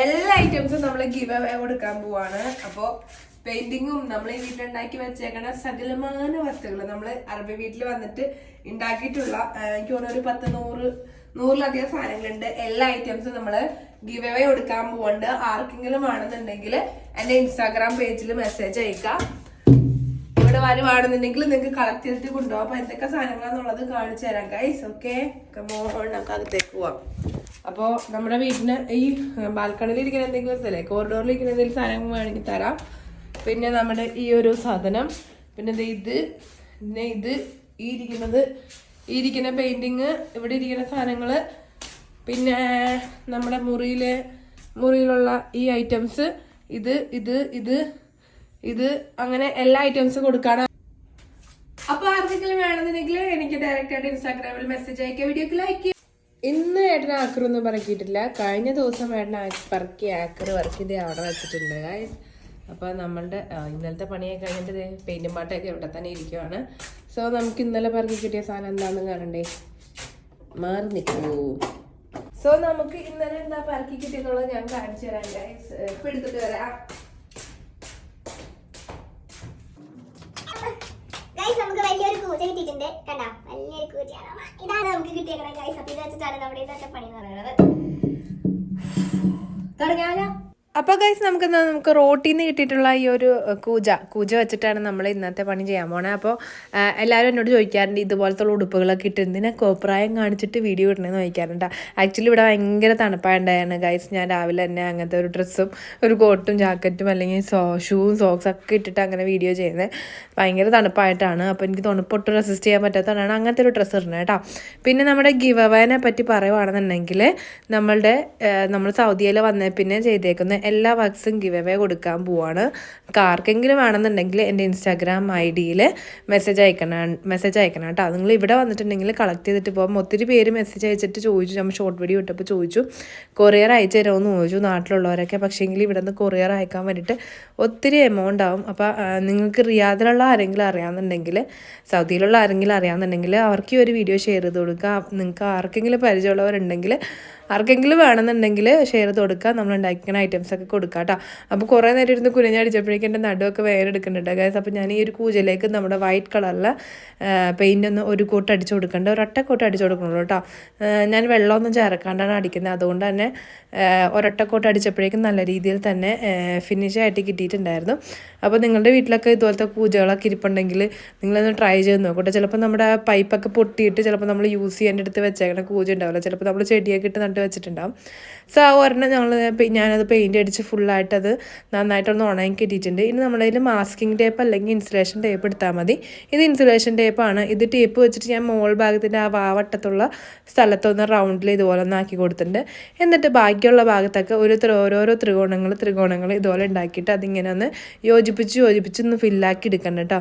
എല്ലാ ഐറ്റംസും നമ്മൾ ഗിവ് അവേ കൊടുക്കാൻ പോവാണ്. അപ്പോ പെയിന്റിങ്ങും നമ്മൾ ഈ വീട്ടിലുണ്ടാക്കി വെച്ചേക്കണ സകലമാന വസ്തുക്കൾ നമ്മൾ അറബി വീട്ടിൽ വന്നിട്ട് ഉണ്ടാക്കിയിട്ടുള്ള എനിക്ക് തോന്നുന്നു ഒരു പത്ത് നൂറ് നൂറിലധികം സാധനങ്ങളുണ്ട്. എല്ലാ ഐറ്റംസും നമ്മൾ ഗിവ് അവേ കൊടുക്കാൻ പോകുന്നുണ്ട് ആർക്കെങ്കിലും ആണെന്നുണ്ടെങ്കിൽ എന്റെ ഇൻസ്റ്റാഗ്രാം പേജിൽ മെസ്സേജ് അയക്കാം വരുവാണെന്നുണ്ടെങ്കിൽ നിങ്ങൾക്ക് കളക്ട് ചെയ്തിട്ട് കൊണ്ടുപോകാം അപ്പൊ എന്തൊക്കെ സാധനങ്ങളാന്നുള്ളത് കാണിച്ചു തരാം ഗൈസ് ഓക്കെ മോഹൻ നമുക്ക് അകത്തേക്ക് പോവാം. അപ്പോൾ നമ്മുടെ വീടിന് ഈ ബാൽക്കണിയിൽ ഇരിക്കുന്ന എന്തെങ്കിലും തരാം കോറിഡോറിൽ ഇരിക്കുന്ന എന്തെങ്കിലും സാധനങ്ങൾ വേണമെങ്കിൽ തരാം. പിന്നെ നമ്മുടെ ഈ ഒരു സാധനം പിന്നെ ഇത് പിന്നെ ഇത് ഈ ഇരിക്കുന്നത് ഈ ഇരിക്കുന്ന പെയിന്റിങ് ഇവിടെ ഇരിക്കുന്ന സാധനങ്ങൾ പിന്നെ നമ്മുടെ മുറിയിലെ മുറിയിലുള്ള ഈ ഐറ്റംസ് ഇത് ഇത് ഇത് ഇത് അങ്ങനെ എല്ലാ ഐറ്റംസും കൊടുക്കാനാണ് അപ്പൊ ആർക്കെങ്കിലും വേണമെന്നുണ്ടെങ്കിൽ എനിക്ക് ഡയറക്റ്റ് ആയിട്ട് ഇൻസ്റ്റാഗ്രാമിൽ മെസ്സേജ് അയക്കുക വീഡിയോക്ക് ലൈക്ക് ഇന്ന് ഏട്ടൻ ആക്കറൊന്നും പറക്കിയിട്ടില്ല. കഴിഞ്ഞ ദിവസം ഏട്ടൻ പറക്കി ആക്കർ വർക്ക് ചെയ്ത് അവിടെ വെച്ചിട്ടുണ്ട് guys. അപ്പൊ നമ്മളുടെ ഇന്നലത്തെ പണിയൊക്കെ കഴിഞ്ഞിട്ട് പെയിന്റും പാട്ടൊക്കെ ഇവിടെ തന്നെ ഇരിക്കുവാണ്. സോ നമുക്ക് ഇന്നലെ പറക്കി കിട്ടിയ സാധനം എന്താണെന്ന് കാണണ്ടേ? മാറി നിൽക്കൂ. സോ നമുക്ക് ഇന്നലെ എന്താ പറക്കി കിട്ടിയെന്നുള്ളത് ഞാൻ കാണിച്ചു തരാം ഇപ്പൊ എടുത്തിട്ട് വരാം. കണ്ടോ? വലിയൊരു കൂജയാണ് ഇതാണ് നമുക്ക് കിട്ടിയേക്കണ ഗൈസ് അപ്പൊ ഇത് വെച്ചിട്ടാണ് നമ്മുടെ ഇന്നത്തെ പണി എന്ന് പറയുന്നത്. തുടങ്ങിയാലോ അപ്പോൾ ഗൈസ് നമുക്ക് എന്താ നമുക്ക് റോട്ടിൽ നിന്ന് കിട്ടിയിട്ടുള്ള ഈ ഒരു കൂജ. കൂജ വെച്ചിട്ടാണ് നമ്മൾ ഇന്നത്തെ പണി ചെയ്യാൻ പോണേ. അപ്പോൾ എല്ലാവരും എന്നോട് ചോദിക്കാറുണ്ട് ഇതുപോലത്തെ ഉടുപ്പുകളൊക്കെ ഇട്ട് എന്തിനാ കോപ്രായം കാണിച്ചിട്ട് വീഡിയോ ഇടണമെന്ന് ചോദിക്കാറുണ്ട്. ആക്ച്വലി ഇവിടെ ഭയങ്കര തണുപ്പായിട്ടുണ്ടായിരുന്നു ഗൈസ് ഞാൻ രാവിലെ തന്നെ അങ്ങനത്തെ ഒരു ഡ്രസ്സും ഒരു കോട്ടും ജാക്കറ്റും അല്ലെങ്കിൽ സോ ഷൂവും സോക്സ് ഒക്കെ ഇട്ടിട്ട് അങ്ങനെ വീഡിയോ ചെയ്യുന്നത് ഭയങ്കര തണുപ്പായിട്ടാണ്. അപ്പോൾ എനിക്ക് തണുപ്പൊട്ട് റെസിസ്റ്റ് ചെയ്യാൻ പറ്റാത്തതാണ് അങ്ങനത്തെ ഒരു ഡ്രസ്സ് ഇടണേ കേട്ടോ പിന്നെ നമ്മുടെ ഗിവവേനെ പറ്റി പറയുവാണെന്നുണ്ടെങ്കിൽ നമ്മളുടെ നമ്മൾ സൗദിയിൽ വന്ന പിന്നെ ചെയ്തേക്കുന്ന എല്ലാ വർക്ക്സും ഗിവ് അവേ കൊടുക്കാൻ പോവാണ്. ആർക്കെങ്കിലും വേണമെന്നുണ്ടെങ്കിൽ എന്റെ ഇൻസ്റ്റാഗ്രാം ഐ ഡിയിൽ മെസ്സേജ് അയക്കണം മെസ്സേജ് അയക്കണം കേട്ടോ. നിങ്ങൾ ഇവിടെ വന്നിട്ടുണ്ടെങ്കിൽ കളക്ട് ചെയ്തിട്ട് പോകും ഒത്തിരി പേര് മെസ്സേജ് അയച്ചിട്ട് ചോദിച്ചു. നമ്മൾ ഷോർട്ട് വീഡിയോ ഇട്ടപ്പോൾ ചോദിച്ചു. കൊറിയർ അയച്ചു തരുമെന്ന് ചോദിച്ചു. നാട്ടിലുള്ളവരൊക്കെ. പക്ഷേങ്കിൽ ഇവിടെ നിന്ന് കൊറിയർ അയക്കാൻ വേണ്ടിയിട്ട് ഒത്തിരി എമൗണ്ട് ആവും. അപ്പോൾ നിങ്ങൾക്ക് റിയാദിലുള്ള ആരെങ്കിലും അറിയാമെന്നുണ്ടെങ്കിൽ സൗദിയിലുള്ള ആരെങ്കിലും അറിയാമെന്നുണ്ടെങ്കിൽ അവർക്ക് ഈ ഒരു വീഡിയോ ഷെയർ ചെയ്ത് കൊടുക്കുക. നിങ്ങൾക്ക് ആർക്കെങ്കിലും പരിചയമുള്ളവരുണ്ടെങ്കിൽ ആർക്കെങ്കിലും വേണമെന്നുണ്ടെങ്കിൽ ഷെയർ ചെയ്ത് കൊടുക്കുക. നമ്മൾ ഉണ്ടാക്കുന്ന ഐറ്റംസ് ഒക്കെ കൊടുക്കുക കേട്ടോ അപ്പോൾ കുറേ നേരം ഇരുന്ന് കുനിഞ്ഞടിച്ചപ്പോഴേക്കും എന്റെ നടുവൊക്കെ വേറെ എടുക്കുന്നുണ്ട് ഗൈസ് അപ്പോൾ ഞാൻ ഈ ഒരു കൂജയിലേക്ക് നമ്മുടെ വൈറ്റ് കളറിലെ പെയിന്റ് ഒന്ന് ഒരു കൂട്ട് അടിച്ചു കൊടുക്കേണ്ട. ഒരൊറ്റ കൂട്ട് അടിച്ചു കൊടുക്കണുള്ളൂ കേട്ടോ. ഞാൻ വെള്ളമൊന്നും ചേർക്കാണ്ടാണ് അടിക്കുന്നത്. അതുകൊണ്ട് തന്നെ ഒരൊറ്റ കൂട്ട് അടിച്ചപ്പോഴേക്കും നല്ല രീതിയിൽ തന്നെ ഫിനിഷ് ആയിട്ട് കിട്ടിയിട്ടുണ്ടായിരുന്നു. അപ്പോൾ നിങ്ങളുടെ വീട്ടിലൊക്കെ ഇതുപോലത്തെ പൂജകളൊക്കെ ഇരിപ്പുണ്ടെങ്കിൽ നിങ്ങളൊന്ന് ട്രൈ ചെയ്ത് നോക്കട്ടെ ചിലപ്പോൾ നമ്മുടെ പൈപ്പൊക്കെ പൊട്ടിയിട്ട് ചിലപ്പോൾ നമ്മൾ യൂസ് ചെയ്യാൻ എടുത്ത് വെച്ചേക്കണ കൂജ ഉണ്ടാവില്ല. ചിലപ്പോൾ നമ്മൾ ചെടിയൊക്കെ ഇട്ട് നട്ട് വെച്ചിട്ടുണ്ടാവും. സോ ഒരെണ്ണം ഞങ്ങൾ ഞാനത് പെയിന്റ് അടിച്ച് ഫുള്ളായിട്ട് അത് നന്നായിട്ടൊന്ന് ഉണങ്ങി കിട്ടിയിട്ടുണ്ട്. ഇനി നമ്മുടെ കയ്യിൽ മാസ്കിംഗ് ടേപ്പ് അല്ലെങ്കിൽ ഇൻസുലേഷൻ ടേപ്പ് എടുത്താൽ മതി. ഇത് ഇൻസുലേഷൻ ടേപ്പാണ് ഇത് ടേപ്പ് വെച്ചിട്ട് ഞാൻ മോൾ ഭാഗത്തിന്റെ ആ വാവട്ടത്തുള്ള സ്ഥലത്തൊന്ന് റൗണ്ടിൽ ഇതുപോലെ ഒന്ന് ആക്കി കൊടുത്തിട്ടുണ്ട്. എന്നിട്ട് ബാക്കിയുള്ള ഭാഗത്തൊക്കെ ഒരു ഓരോരോ ത്രികോണങ്ങൾ ത്രികോണങ്ങൾ ഇതുപോലെ ഉണ്ടാക്കിയിട്ട് അതിങ്ങനെ ഒന്ന് യോജിപ്പിച്ച് യോജിപ്പിച്ച് ഒന്ന് ഫില്ലാക്കി എടുക്കണം കേട്ടോ.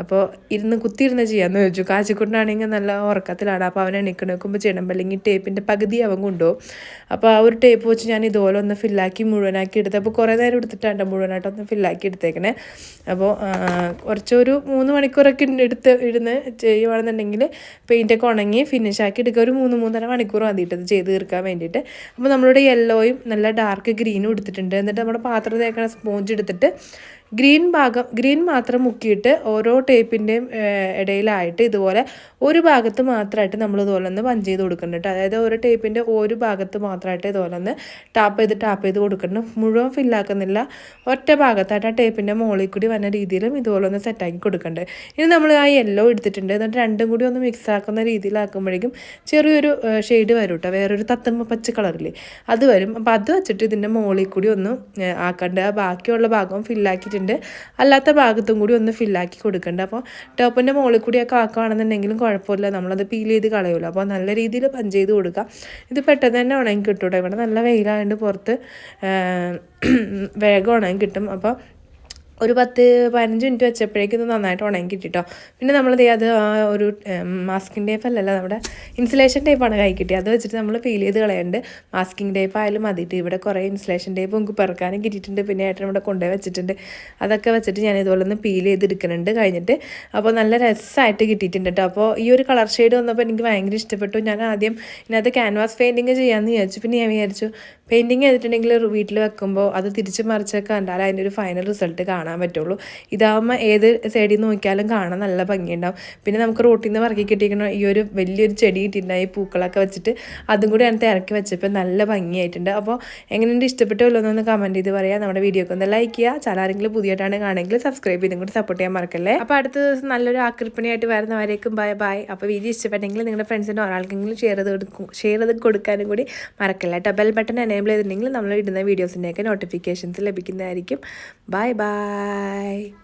അപ്പോൾ ഇരുന്ന് കുത്തിയിരുന്ന് ചെയ്യാമെന്ന് ചോദിച്ചു കാച്ചിക്കുട്ടനാണെങ്കിൽ നല്ല ഉറക്കത്തിലാണ്. അപ്പോൾ അവൻ എണീക്കണ വെക്കുമ്പോൾ ചെയ്യണം അല്ലെങ്കിൽ ടേപ്പിന്റെ പകുതി അവൻ കൊണ്ടുപോകും. അപ്പോൾ ആ ഒരു ടേപ്പ് വെച്ച് ഞാൻ ഇതുപോലെ ഒന്ന് ഫില്ലാക്കി മുഴുവനാക്കി എടുത്ത് അപ്പോൾ കുറേ നേരം എടുത്തിട്ടാണ് മുഴുവനായിട്ട് ഒന്ന് ഫില്ലാക്കി എടുത്തേക്കണേ. അപ്പോൾ കുറച്ചൊരു മൂന്ന് മണിക്കൂറൊക്കെ എടുത്ത് ഇടുന്ന് ചെയ്യുവാണെന്നുണ്ടെങ്കിൽ പെയിന്റൊക്കെ ഉണങ്ങി ഫിനിഷ് ആക്കി എടുക്കുക. ഒരു മൂന്ന് മൂന്നര മണിക്കൂർ മതിയിട്ട് ഇത് ചെയ്ത് തീർക്കാൻ വേണ്ടിയിട്ട്. അപ്പോൾ നമ്മളുടെ യെല്ലോയും നല്ല ഡാർക്ക് ഗ്രീനും എടുത്തിട്ടുണ്ട്. എന്നിട്ട് നമ്മുടെ പാത്രം തേക്കണ സ്പോഞ്ച് എടുത്തിട്ട് ഗ്രീൻ ഭാഗം ഗ്രീൻ മാത്രം മുക്കിയിട്ട് ഓരോ ടേപ്പിന്റെയും ഇടയിലായിട്ട് ഇതുപോലെ ഒരു ഭാഗത്ത് മാത്രമായിട്ട് നമ്മൾ ഇതുപോലെ ഒന്ന് പഞ്ച് ചെയ്ത് കൊടുക്കണം കേട്ടോ. അതായത് ഓരോ ടേപ്പിന്റെ ഒരു ഭാഗത്ത് മാത്രമായിട്ട് ഇതുപോലെ ഒന്ന് ടാപ്പ് ചെയ്ത് ടാപ്പ് ചെയ്ത് കൊടുക്കണം. മുഴുവൻ ഫില്ലാക്കുന്നില്ല ഒറ്റ ഭാഗത്തായിട്ട് ആ ടേപ്പിന്റെ മുകളിൽ കൂടി വന്ന രീതിയിലും ഇതുപോലെ ഒന്ന് സെറ്റാക്കി കൊടുക്കണ്ടേ. ഇനി നമ്മൾ ആ യെല്ലോ എടുത്തിട്ടുണ്ട്. എന്നിട്ട് രണ്ടും കൂടി ഒന്ന് മിക്സ് ആക്കുന്ന രീതിയിലാക്കുമ്പോഴേക്കും ചെറിയൊരു ഷെയ്ഡ് വരും കേട്ടോ. വേറൊരു തത്തമ്മ പച്ച കളറില്ലേ അത് വരും. അപ്പോൾ അത് വെച്ചിട്ട് ഇതിന്റെ മുകളിൽ കൂടി ഒന്ന് ആക്കണ്ട? ബാക്കിയുള്ള ഭാഗം ഫില്ലാക്കിയിട്ടുണ്ട് അല്ലാത്ത ഭാഗത്തും കൂടി ഒന്ന് ഫില്ലാക്കി കൊടുക്കേണ്ട. അപ്പോൾ ടോപ്പിന്റെ മുകളിൽ കൂടിയൊക്കെ ആക്കുകയാണെന്നുണ്ടെങ്കിലും കുഴപ്പമില്ല. നമ്മളത് പീൽ ചെയ്ത് കളയുമല്ലോ. അപ്പോൾ നല്ല രീതിയിൽ പഞ്ച് ചെയ്ത് കൊടുക്കുക ഇത് പെട്ടെന്ന് തന്നെ ഉണങ്ങി കിട്ടും കേട്ടോ ഇവിടെ നല്ല വെയിലായതുകൊണ്ട് പുറത്ത് വേഗം ഉണങ്ങി കിട്ടും അപ്പോൾ ഒരു പത്ത് പതിനഞ്ച് മിനിറ്റ് വെച്ചപ്പോഴേക്കും ഇത് നന്നായിട്ട് ഉണങ്ങി കിട്ടിട്ടോ. പിന്നെ നമ്മൾ അത് ഒരു മാസ്കിങ് ടേപ്പ് അല്ലല്ല നമ്മുടെ ഇൻസുലേഷൻ ടേപ്പാണ് കൈ കിട്ടി അത് വെച്ചിട്ട് നമ്മൾ ഫീൽ ചെയ്ത് കളയുന്നുണ്ട് മാസ്കിങ് ടേപ്പ് ആയാലും മതിയിട്ട്. ഇവിടെ കുറേ ഇൻസുലേഷൻ ടേപ്പ് നമുക്ക് പിറക്കാനും കിട്ടിയിട്ടുണ്ട്. പിന്നെ ഏട്ടൻ ഇവിടെ കൊണ്ടുപോയി വെച്ചിട്ടുണ്ട്. അതൊക്കെ വെച്ചിട്ട് ഞാൻ ഇതുപോലെ ഒന്ന് പീൽ ചെയ്തെടുക്കുന്നുണ്ട് കഴിഞ്ഞിട്ട്. അപ്പോൾ നല്ല രസമായിട്ട് കിട്ടിയിട്ടുണ്ട് കേട്ടോ അപ്പോൾ ഈ ഒരു കളർ ഷെയ്ഡ് വന്നപ്പോൾ എനിക്ക് ഭയങ്കര ഇഷ്ടപ്പെട്ടു. ഞാൻ ആദ്യം ഇതിനകത്ത് ക്യാൻവാസ് പെയിന്റിങ് ചെയ്യാമെന്ന് വിചാരിച്ചു. പിന്നെ ഞാൻ വിചാരിച്ചു പെയിന്റിങ് ചെയ്തിട്ടുണ്ടെങ്കിൽ വീട്ടിൽ വെക്കുമ്പോൾ അത് തിരിച്ച് മറിച്ചൊക്കെ കണ്ടാൽ അതിന്റെ ഒരു ഫൈനൽ റിസൾട്ട് കാണാൻ പറ്റുള്ളൂ. ഇതാകുമ്പോൾ ഏത് സൈഡിൽ നിന്ന് നോക്കിയാലും കാണാൻ നല്ല ഭംഗിയുണ്ടാവും. പിന്നെ നമുക്ക് റോട്ടിൽ നിന്ന് ഇറക്കി കിട്ടിയിരിക്കുന്ന ഈ ഒരു വലിയൊരു ചെടി കിട്ടിയിട്ടുണ്ടായി പൂക്കളൊക്കെ വെച്ചിട്ട് അതും കൂടി അതിനകത്ത് ഇറക്കി വെച്ചപ്പോൾ നല്ല ഭംഗിയായിട്ടുണ്ട്. അപ്പോൾ എങ്ങനെയുണ്ട്? ഇഷ്ടപ്പെട്ടല്ലോ എന്നൊന്ന് കമന്റ് ചെയ്ത് പറയാം. നമ്മുടെ വീഡിയോക്ക് ഒന്ന് ലൈക്ക് ചെയ്യുക. ചില ആരെങ്കിലും പുതിയതായിട്ടാണ് കാണുമെങ്കിൽ സബ്സ്ക്രൈബ് ചെയ്തും കൂടി സപ്പോർട്ട് ചെയ്യാൻ മറക്കല്ലേ? അപ്പോൾ അടുത്ത ദിവസം നല്ലൊരു ആക്രിപ്പണിയായിട്ട് വരുന്നവരേക്കും ബൈ ബൈ അപ്പോൾ വീഡിയോ ഇഷ്ടപ്പെട്ടെങ്കിൽ നിങ്ങളുടെ ഫ്രണ്ട്സിന്റെ ഒരാൾക്കെങ്കിലും ഷെയർ ചെയ്ത് കൊടുക്കും. ഷെയർ ചെയ്ത് കൊടുക്കാനും കൂടി മറക്കല്ല? കേട്ടോ? ബെൽ ബട്ടൺ എനേബിൾ ചെയ്തിട്ടുണ്ടെങ്കിൽ നമ്മൾ ഇടുന്ന വീഡിയോസിന്റെയൊക്കെ നോട്ടിഫിക്കേഷൻസ് ലഭിക്കുന്നതായിരിക്കും. Bye bye Bye.